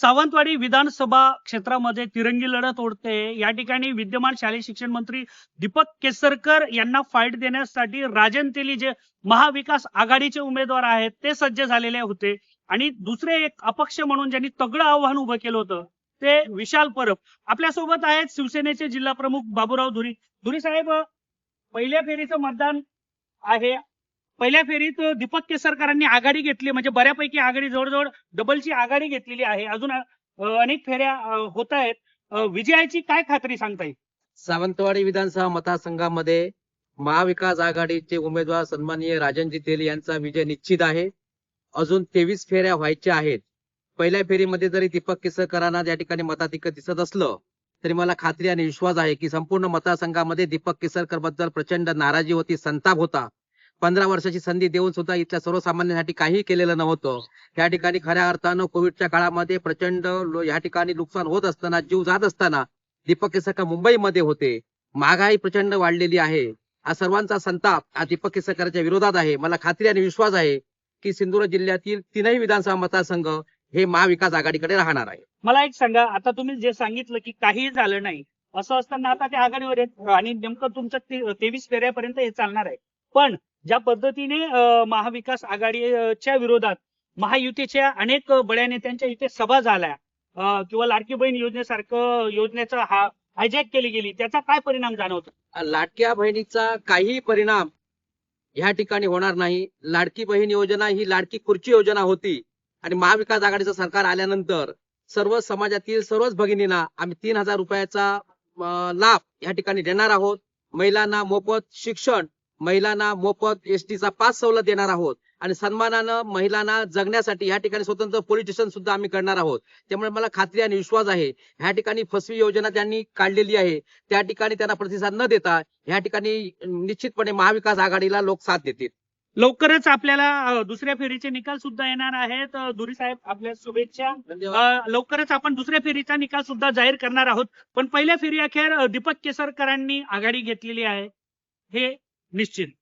सावंतवाडी विधानसभा क्षेत्रामध्ये तिरंगी लढत ओढते. या ठिकाणी विद्यमान शालेय शिक्षण मंत्री दीपक केसरकर यांना फाईट देण्यासाठी राजन तेली जे महाविकास आघाडीचे उमेदवार आहेत ते सज्ज झालेले होते. आणि दुसरे एक अपक्ष म्हणून ज्यांनी तगडं आव्हान उभं केलं होतं ते विशाल परब. आपल्यासोबत आहेत शिवसेनेचे जिल्हा प्रमुख बाबूराव धुरी. धुरी साहेब पहिल्या फेरीचं मतदान आहे. पहिल्या फेरीत दीपक केसरकरांनी आघाडी घेतली. म्हणजे बऱ्यापैकी आघाडी जवळजवळ डबलची आघाडी घेतलेली आहे. अजून अनेक फेऱ्या होत आहेत. विजयाची काय खात्री सांगता येईल? सावंतवाडी विधानसभा मतदारसंघामध्ये महाविकास आघाडीचे उमेदवार सन्माननीय राजनजी तेली यांचा विजय निश्चित आहे. अजून तेवीस फेऱ्या व्हायच्या आहेत. पहिल्या फेरीमध्ये जरी दीपक केसरकरांना या ठिकाणी मताधिक दिसत असलं तरी मला खात्री आणि विश्वास आहे की संपूर्ण मतदारसंघामध्ये दीपक केसरकरबद्दल प्रचंड नाराजी होती संताप होता. पंधरा वर्षाची संधी देऊन सुद्धा इथल्या सर्वसामान्यांसाठी काहीही केलेलं नव्हतं. या ठिकाणी खऱ्या अर्थानं कोविडच्या काळामध्ये प्रचंड या ठिकाणी नुकसान होत असताना जीव जात असताना दीपक केसरकर मुंबईमध्ये होते. महागाई प्रचंड वाढलेली आहे. हा सर्वांचा संताप हा दीपक केसरकरच्या विरोधात आहे. मला खात्री आणि विश्वास आहे की सिंधुदुर्ग जिल्ह्यातील तीनही विधानसभा मतदारसंघ हे महाविकास आघाडीकडे राहणार आहे. मला एक सांगा आता तुम्ही जे सांगितलं की काहीही झालं नाही असं असताना आता ते आघाडीवर आहेत. आणि नेमकं तुमचं तेवीस फेऱ्यापर्यंत हे चालणार आहे. पण ज्या पद्धतीने महाविकास आघाडीच्या विरोधात महायुतीच्या अनेक बड्या नेत्यांच्या इथे सभा झाल्या किंवा लाडकी बहीण योजनेसारखं योजनेचा हा हायजॅक केली गेली त्याचा काय परिणाम जाणवतो? लाडक्या बहिणीचा काही परिणाम ह्या ठिकाणी होणार नाही. लाडकी बहीण योजना ही लाडकी खुर्ची योजना होती आणि महाविकास आघाडीचं सरकार आल्यानंतर सर्व समाजातील सर्वच भगिनींना आम्ही तीन हजार रुपयाचा लाभ या ठिकाणी देणार आहोत. महिलांना मोफत शिक्षण महिलांना मोफत एस चा पास सवलत देणार आहोत. आणि सन्मानानं महिलांना जगण्यासाठी या ठिकाणी स्वतंत्र पोलीस स्टेशन सुद्धा आम्ही करणार आहोत. त्यामुळे मला खात्री आणि विश्वास आहे ह्या ठिकाणी फसवी योजना त्यांनी काढलेली आहे. त्या ठिकाणी त्यांना प्रतिसाद न देता ह्या ठिकाणी निश्चितपणे महाविकास आघाडीला लोक साथ देतील. लवकरच आपल्याला दुसऱ्या फेरीचे निकाल सुद्धा येणार आहेत. दुरी साहेब आपल्या शुभेच्छा. लवकरच आपण दुसऱ्या फेरीचा निकाल सुद्धा जाहीर करणार आहोत. पण पहिल्या फेरी अखेर दीपक केसरकरांनी आघाडी घेतलेली आहे. हे निश्चित